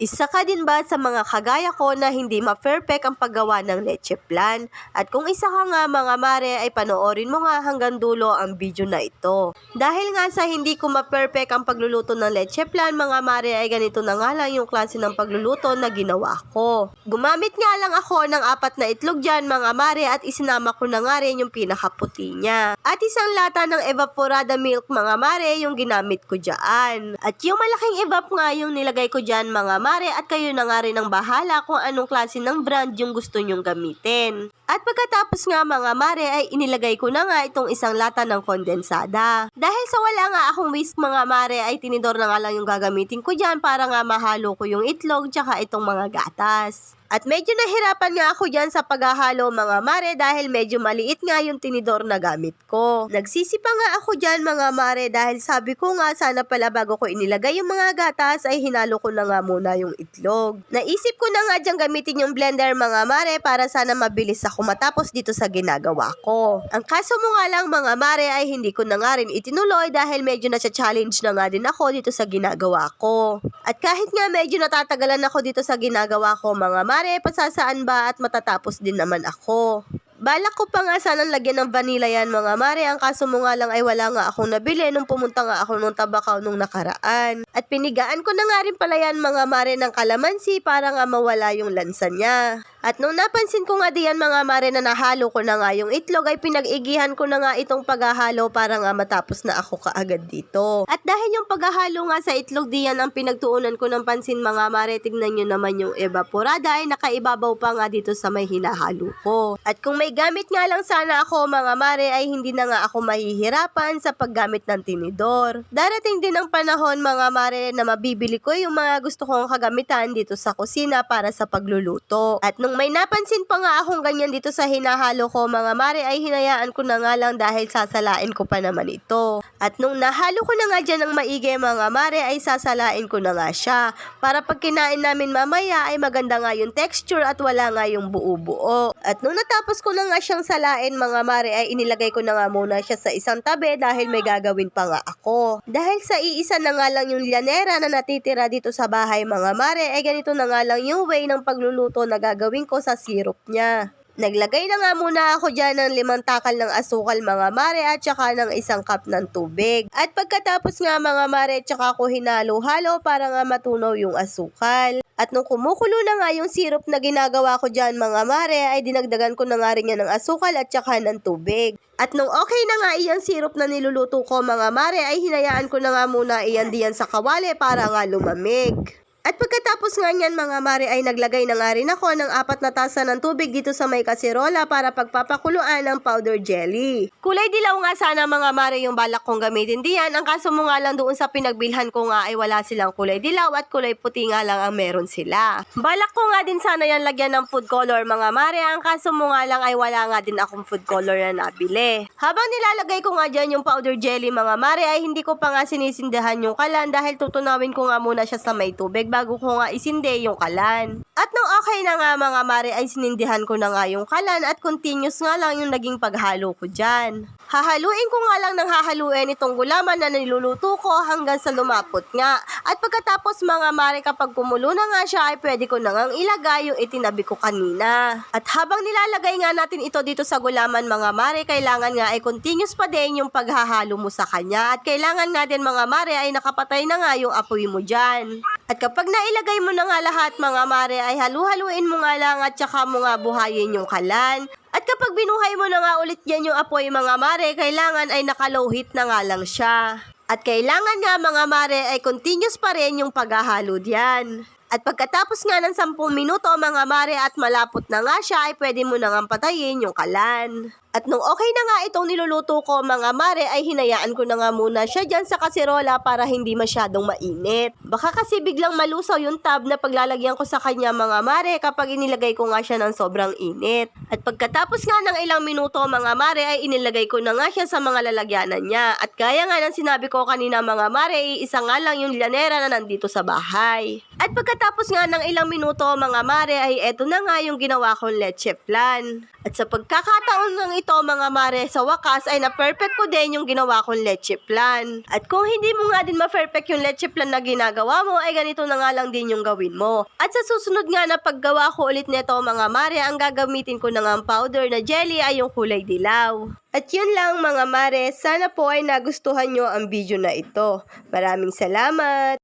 Isa ka din ba sa mga kagaya ko na hindi ma-perfect ang paggawa ng leche plan? At kung isa ka nga mga mare ay panoorin mo nga hanggang dulo ang video na ito. Dahil nga sa hindi ko ma-perfect ang pagluluto ng leche plan mga mare ay ganito na nga lang yung klase ng pagluluto na ginawa ko. Gumamit nga lang ako ng apat na itlog dyan mga mare at isinama ko na nga rin yung pinakaputi niya. At isang lata ng evaporada milk mga mare yung ginamit ko dyan. At yung malaking evap nga yung nilagay ko dyan mga mare at kayo na nga rin ang bahala kung anong klase ng brand yung gusto nyong gamitin. At pagkatapos nga mga mare ay inilagay ko na nga itong isang lata ng kondensada. Dahil sa wala nga akong whisk mga mare ay tinidor na nga lang yung gagamitin ko dyan para nga mahalo ko yung itlog tsaka itong mga gatas. At medyo nahirapan nga ako dyan sa paghahalo mga mare dahil medyo maliit nga yung tinidor na gamit ko. Nagsisipa nga ako dyan mga mare dahil sabi ko nga sana pala bago ko inilagay yung mga gatas ay hinalo ko na nga muna yung itlog. Naisip ko na nga dyan gamitin yung blender mga mare para sana mabilis ako matapos dito sa ginagawa ko. Ang kaso mo nga lang mga mare ay hindi ko na nga rin itinuloy dahil medyo na-challenge na nga din ako dito sa ginagawa ko. At kahit nga medyo natatagalan ako dito sa ginagawa ko mga mare, pasasaan ba at matatapos din naman ako. Balak ko pa nga sanang lagyan ng vanilla yan mga mare. Ang kaso mo nga lang ay wala nga akong nabili nung pumunta nga ako nung tabakaw nung nakaraan. At pinigaan ko na nga rin pala yan mga mare ng kalamansi para nga mawala yung lansa niya. At nung napansin ko nga diyan mga mare na nahalo ko na nga yung itlog ay pinag-igihan ko na nga itong paghahalo para nga matapos na ako kaagad dito. At dahil yung paghahalo nga sa itlog diyan ang pinagtuunan ko ng pansin mga mare, tignan nyo naman yung evaporada ay nakaibabaw pa nga dito sa may hinahalo ko. At kung may gamit nga lang sana ako mga mare ay hindi na nga ako mahihirapan sa paggamit ng tinidor. Darating din ang panahon mga mare na mabibili ko yung mga gusto kong kagamitan dito sa kusina para sa pagluluto. At nung may napansin pa nga akong ganyan dito sa hinahalo ko mga mare ay hinayaan ko na nga lang dahil sasalain ko pa naman ito. At nung nahalo ko na nga dyan ng maigi mga mare ay sasalain ko na nga siya. Para pag kinain namin mamaya ay maganda nga yung texture at wala nga yung buo-buo. At nung natapos ko na nga siyang salain mga mare ay inilagay ko na nga muna siya sa isang tabi dahil may gagawin pa nga ako. Dahil sa iisa na nga lang yung lyanera na natitira dito sa bahay mga mare ay ganito na nga lang yung way ng pagluluto na gagawin ko sa syrup niya. Naglagay na nga muna ako dyan ng limang takal ng asukal mga mare at saka ng isang cup ng tubig. At pagkatapos nga mga mare, tsaka ko hinalo-halo para nga matunaw yung asukal. At nung kumukulo na nga yung syrup na ginagawa ko dyan mga mare, ay dinagdagan ko na nga rin yan ng asukal at saka ng tubig. At nung okay na nga iyang syrup na niluluto ko mga mare, ay hinayaan ko na nga muna iyan diyan sa kawali para nga lumamig. At pagkatapos nga niyan mga mare ay naglagay na nga rin ako ng apat na tasa ng tubig dito sa may kasirola para pagpapakuluan ng powder jelly. Kulay dilaw nga sana mga mare yung balak kong gamitin diyan. Ang kaso mo nga lang doon sa pinagbilhan ko nga ay wala silang kulay dilaw at kulay puti nga lang ang meron sila. Balak ko nga din sana yan lagyan ng food color mga mare. Ang kaso mo nga lang ay wala nga din akong food color na nabili. Habang nilalagay ko nga dyan yung powder jelly mga mare ay hindi ko pa nga sinisindahan yung kalan dahil tutunawin ko nga muna siya sa may tubig bago ko nga isinde yung kalan. At nung okay na nga mga mare ay sinindihan ko na nga yung kalan at continuous nga lang yung naging paghalo ko dyan. Hahaluin ko nga lang ng hahaluin itong gulaman na niluluto ko hanggang sa lumapot nga. At pagkatapos mga mare kapag kumulo na nga siya ay pwede ko na ngang ilagay yung itinabi ko kanina. At habang nilalagay nga natin ito dito sa gulaman mga mare, kailangan nga ay continuous pa din yung paghahalo mo sa kanya. At kailangan nga din mga mare ay nakapatay na nga yung apoy mo dyan. At kapag nailagay mo na nga lahat mga mare ay halu-haluin mo nga lang at saka mo nga buhayin yung kalan. At kapag binuhay mo na nga ulit yan yung apoy mga mare, kailangan ay nakalow heat na nga lang siya. At kailangan nga mga mare ay continuous pa rin yung paghahalo diyan. At pagkatapos nga ng 10 minuto mga mare at malapot na nga siya ay pwede mo na nga patayin yung kalan. At nung okay na nga itong niluluto ko mga mare ay hinayaan ko na nga muna siya dyan sa kasirola para hindi masyadong mainit. Baka kasi biglang malusaw yung tab na paglalagyan ko sa kanya mga mare kapag inilagay ko nga siya ng sobrang init. At pagkatapos nga ng ilang minuto mga mare ay inilagay ko na nga siya sa mga lalagyanan niya. At kaya nga ng sinabi ko kanina mga mare, isa nga lang yung lyanera na nandito sa bahay. At pagkatapos nga ng ilang minuto mga mare ay eto na nga yung ginawa kong leche flan. At sa pagkakataon ng ito mga mare, sa wakas ay na-perfect ko din yung ginawa kong leche plan. At kung hindi mo nga din ma-perfect yung leche plan na ginagawa mo, ay ganito na nga lang din yung gawin mo. At sa susunod nga na paggawa ko ulit nito mga mare, ang gagamitin ko na nga powder na jelly ay yung kulay dilaw. At yun lang mga mare, sana po ay nagustuhan nyo ang video na ito. Maraming salamat!